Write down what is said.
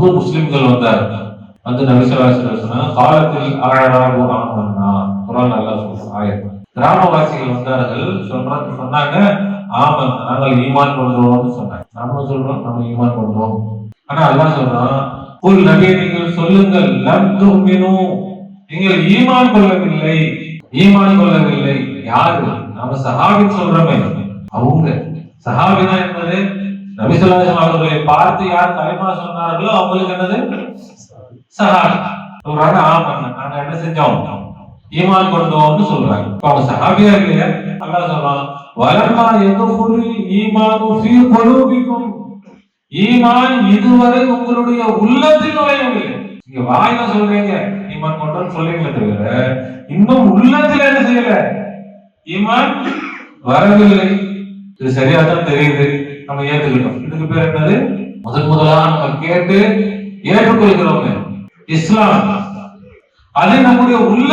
புது முஸ்லிம்கள் வந்தார். வந்து நபிசல்லாசன் சொன்னாங்க காலத்தில் ஆழராக ஆமன்னா குரான் நல்லா சொல்றோம் ஆயத். கிராமவாசிகள் வந்தார்கள் சொல்றாங்க சொன்னாங்க ஆமா நாங்கள் ஈமான் கொள்றோம்னு சொன்னாங்க. நாம சொல்றோம் நம்ம ஈமான் கொள்றோம் ஆனா அதான் சொல்றான் ஒரு நபியை நீங்கள் சொல்லுங்கள் லம் துமினு. நீங்கள் ஈமான் கொள்ளவில்லை. ஈமான் கொள்ளவில்லை. யாரு? நாம சஹாபின் சொல்றோமே. அவங்க. சஹாபினா என்பது நபிசுல்லாசன் அவர்களை பார்த்து யார் தலைமா சொன்னார்களோ அவங்களுக்கு என்னது? சஹாபி. சொல்றாங்க ஆமா நாங்க என்ன செஞ்சோம்? ஈமான் கொண்டோம்னு சொல்றாங்க. இப்ப அவங்க சஹாபியா இல்லையா அல்லாஹ் சொல்றான் வலமா பொருள் ஈமானு ஃபீ குலூபிக்கும்? ஈமான் இதுவரை உங்களுடைய உள்ளத்தில் நுழையவில்லை. நீங்க வாயில சொல்றீங்க. ஈமான் கொண்டோம்னு சொல்றீங்களே தவிர இன்னும் உள்ளத்தில் என்ன செய்யல? ஈமான் வரவில்லை. இது சரியா தான் தெரியுது. நம்ம ஏற்றுக்கிட்டோம் இதுக்கு பேர் என்னது? முதன் முதலாக நம்ம கேட்டு ஏற்றுக்கொள்கிறோங்க இஸ்லாம். அது நம்முடைய உள்ள